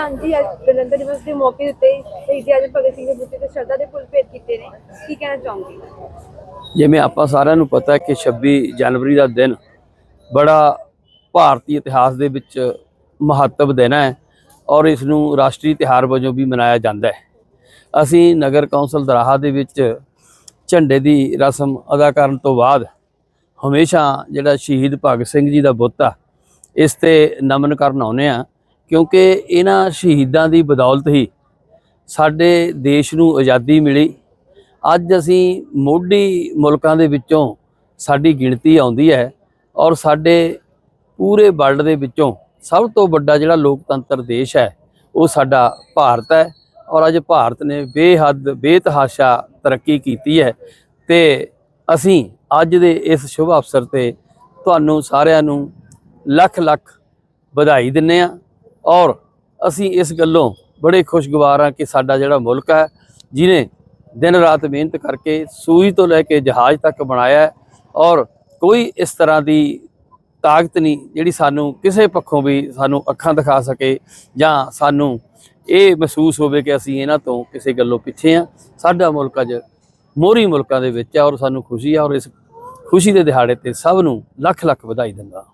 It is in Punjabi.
ਹਾਂਜੀ, ਅੱਜ ਗਣਤੰਤਰ ਦਿਵਸ ਦੇ ਮੌਕੇ ਉੱਤੇ ਸ਼ਹੀਦ ਆਜਮ ਭਗਤ ਸਿੰਘ ਦੇ ਬੁੱਤੇ ਤੇ ਸ਼ਰਧਾ ਦੇ ਫੁੱਲ ਭੇਟ ਕੀਤੇ ਨੇ। ਕੀ ਕਹਿਣਾ ਚਾਹੋਗੇ? ਜਿਵੇਂ ਆਪਾਂ ਸਾਰਿਆਂ ਨੂੰ ਪਤਾ ਹੈ ਕਿ 26 ਜਨਵਰੀ ਦਾ ਦਿਨ ਬੜਾ ਭਾਰਤੀ ਇਤਿਹਾਸ ਦੇ ਵਿੱਚ ਮਹੱਤਵ ਦਿਨ ਹੈ ਔਰ ਇਸ ਨੂੰ ਰਾਸ਼ਟਰੀ ਤਿਉਹਾਰ ਵਜੋਂ ਵੀ ਮਨਾਇਆ ਜਾਂਦਾ ਹੈ। ਅਸੀਂ ਨਗਰ ਕੌਂਸਲ ਦਰਾਹਾ ਦੇ ਵਿੱਚ ਝੰਡੇ ਦੀ ਰਸਮ ਅਦਾ ਕਰਨ ਤੋਂ ਬਾਅਦ ਹਮੇਸ਼ਾ ਜਿਹੜਾ ਸ਼ਹੀਦ ਭਗਤ ਸਿੰਘ ਜੀ ਦਾ ਬੁੱਤ ਆ, ਇਸ ਤੇ ਨਮਨ ਕਰਨ ਆਉਂਦੇ ਆ ਕਿਉਂਕਿ ਇਹਨਾਂ ਸ਼ਹੀਦਾਂ ਦੀ ਬਦੌਲਤ ਹੀ ਸਾਡੇ ਦੇਸ਼ ਨੂੰ ਆਜ਼ਾਦੀ ਮਿਲੀ। ਅੱਜ ਅਸੀਂ ਮੋਢੀ ਮੁਲਕਾਂ ਦੇ ਵਿੱਚੋਂ ਸਾਡੀ ਗਿਣਤੀ ਆਉਂਦੀ ਹੈ ਔਰ ਸਾਡੇ ਪੂਰੇ ਵਰਲਡ ਦੇ ਵਿੱਚੋਂ ਸਭ ਤੋਂ ਵੱਡਾ ਜਿਹੜਾ ਲੋਕਤੰਤਰ ਦੇਸ਼ ਹੈ, ਉਹ ਸਾਡਾ ਭਾਰਤ ਹੈ ਔਰ ਅੱਜ ਭਾਰਤ ਨੇ ਬੇਹੱਦ ਬੇਤਹਾਸ਼ਾ ਤਰੱਕੀ ਕੀਤੀ ਹੈ ਤੇ ਅਸੀਂ ਅੱਜ ਦੇ ਇਸ ਸ਼ੁਭ ਅਵਸਰ ਤੇ ਤੁਹਾਨੂੰ ਸਾਰਿਆਂ ਨੂੰ ਲੱਖ ਲੱਖ ਵਧਾਈ ਦਿੰਨੇ ਆ ਔਰ ਅਸੀਂ ਇਸ ਗੱਲੋਂ ਬੜੇ ਖੁਸ਼ਗਵਾਰ ਹਾਂ ਕਿ ਸਾਡਾ ਜਿਹੜਾ ਮੁਲਕ ਹੈ ਜਿਨੇ ਦਿਨ ਰਾਤ ਮਿਹਨਤ ਕਰਕੇ ਸੂਈ ਤੋਂ ਲੈ ਕੇ ਜਹਾਜ਼ ਤੱਕ ਬਣਾਇਆ ਔਰ ਕੋਈ ਇਸ ਤਰ੍ਹਾਂ ਦੀ ਤਾਕਤ ਨਹੀਂ ਜਿਹੜੀ ਸਾਨੂੰ ਕਿਸੇ ਪੱਖੋਂ ਵੀ ਸਾਨੂੰ ਅੱਖਾਂ ਦਿਖਾ ਸਕੇ ਜਾਂ ਸਾਨੂੰ ਇਹ ਮਹਿਸੂਸ ਹੋਵੇ ਕਿ ਅਸੀਂ ਇਹਨਾਂ ਤੋਂ ਕਿਸੇ ਗੱਲੋਂ ਪਿੱਛੇ ਆ ਸਾਡਾ ਮੁਲਕ ਅੱਜ ਮੋਹਰੀ ਮੁਲਕਾਂ ਦੇ ਵਿੱਚ ਹੈ ਔਰ ਸਾਨੂੰ ਖੁਸ਼ੀ ਆ ਔਰ ਇਸ ਖੁਸ਼ੀ ਦੇ ਦਿਹਾੜੇ ਤੇ ਸਭ ਨੂੰ ਲੱਖ ਲੱਖ ਵਧਾਈ ਦਿੰਦਾ